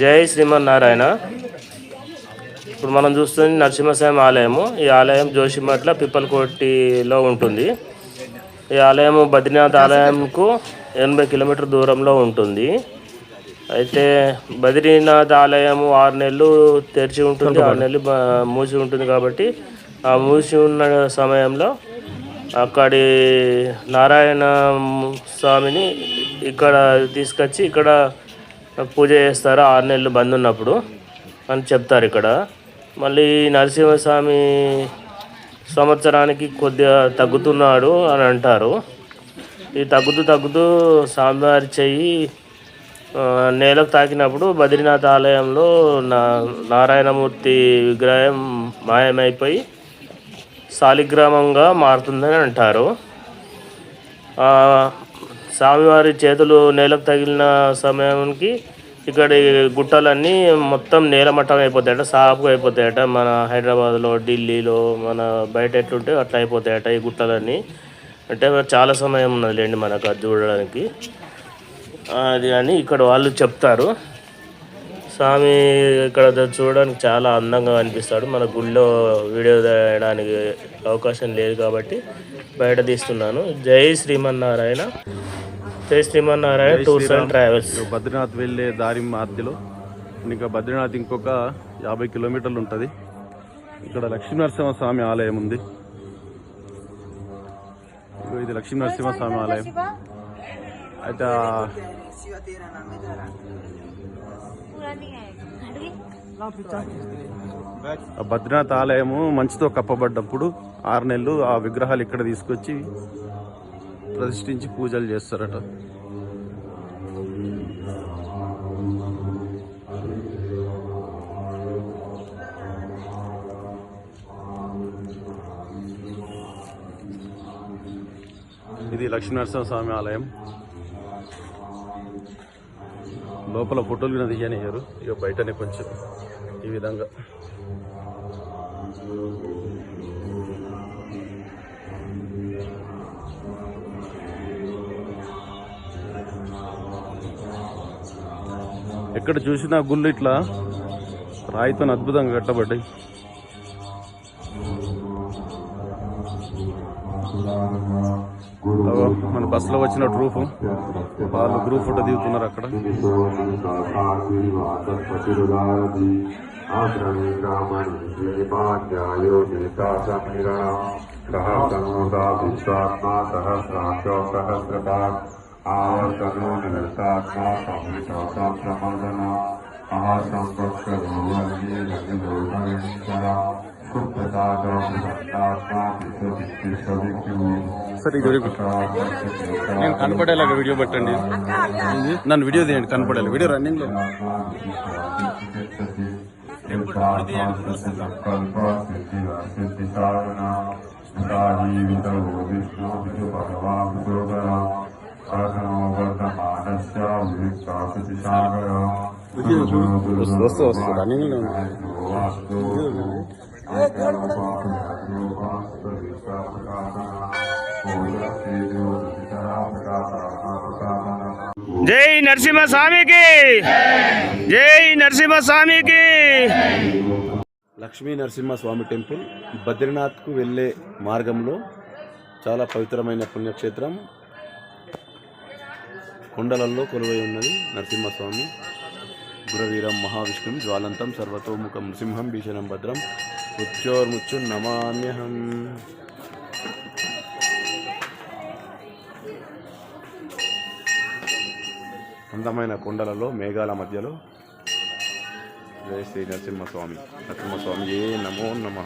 జై శ్రీమన్నారాయణ. ఇప్పుడు మనం చూస్తుంది నరసింహస్వామి ఆలయము. ఈ ఆలయం జోషిమట్ల పిప్పలకోటిలో ఉంటుంది. ఈ ఆలయం బద్రీనాథ్ ఆలయంకు ఎనభై కిలోమీటర్ దూరంలో ఉంటుంది. అయితే బద్రీనాథ్ ఆలయము ఆరు నెలలు తెరిచి ఉంటుంది ఆరు నెలలు మూసి ఉంటుంది కాబట్టి ఆ మూసి ఉన్న సమయంలో అక్కడి నారాయణ స్వామిని ఇక్కడ తీసుకొచ్చి ఇక్కడ పూజ చేస్తారు? ఆరు నెలలు బంద్ ఉన్నప్పుడు అని చెప్తారు ఇక్కడ. మళ్ళీ నరసింహస్వామి సంవత్సరానికి కొద్దిగా తగ్గుతున్నాడు అని అంటారు. ఈ తగ్గుతూ తగ్గుతూ స్వామివారి చెయ్యి నేలకు తాకినప్పుడు బద్రీనాథ్ ఆలయంలో నా నారాయణమూర్తి విగ్రహం మాయమైపోయి శాలిగ్రామంగా మారుతుందని అంటారు. స్వామివారి చేతులు నేలకు తగిలిన సమయానికి ఇక్కడ గుట్టలన్నీ మొత్తం నేలమట్టం అయిపోతాయట సాఫ్గా అయిపోతాయట. మన హైదరాబాద్లో ఢిల్లీలో మన బయట ఎట్లుంటే అట్లా అయిపోతాయట ఈ గుట్టలన్నీ. అంటే చాలా సమయం ఉన్నది లేండి మనకు అది చూడడానికి. అది అని ఇక్కడ వాళ్ళు చెప్తారు. స్వామి ఇక్కడ చూడడానికి చాలా అందంగా అనిపిస్తాడు. మన గుళ్ళో వీడియో తీయడానికి అవకాశం లేదు కాబట్టి బయట తీస్తున్నాను. జై Srimannarayana. Jai Srimannarayana tours and travels. Badrinath వెళ్ళే దారి మధ్యలో ఇంకా బద్రీనాథ్ ఇంకొక యాభై కిలోమీటర్లు ఉంటుంది. ఇక్కడ లక్ష్మీనరసింహ స్వామి ఆలయం ఉంది. ఇది లక్ష్మీనరసింహ స్వామి ఆలయం అయితే బద్రీనాథ్ ఆలయము మంచుతో కప్పబడ్డప్పుడు ఆరు నెలలు ఆ విగ్రహాలు ఇక్కడ తీసుకొచ్చి ప్రతిష్ఠించి పూజలు చేస్తారట. ఇది లక్ష్మీనరసింహ స్వామి ఆలయం. లోపల ఫోటోలు కూడా తీయనియ్యారు ఇక బయటనే కొంచెం ఈ విధంగా. ఎక్కడ చూసినా గుళ్ళు ఇట్లా రాయితో అద్భుతంగా కట్టబడ్డాయి. అగో, మన బస్సులో వచ్చిన ట్రూప్ వాళ్ళు గ్రూప్ ఫోటో దిగుతున్నారు అక్కడ ఆవర్తనో నిరతాత్మా సరే ఇది నేను కనపడేలాగా వీడియో పెట్టండి నన్ను వీడియో తీయండి కనపడేలా వీడియో రన్నింగ్ లో వస్తూ వస్తూ రన్నింగ్ లో జై నరసింహస్వామికి! జై నరసింహస్వామికి! లక్ష్మీ నరసింహస్వామి టెంపుల్ బద్రీనాథ్కు వెళ్ళే మార్గంలో చాలా పవిత్రమైన పుణ్యక్షేత్రం కొండలలో కొలువై ఉన్నది నరసింహస్వామి. గురవీరం మహావిష్ణుం జ్వాలంతం సర్వతోముఖం నృసింహం భీషణం భద్రం. ముచ్చోర్ముచ్చు నమామ్యహం అందమైన కొండలలో మేఘాల మధ్యలో. జయ శ్రీ నరసింహస్వామి. నరసింహస్వామి ఏ నమో నమ.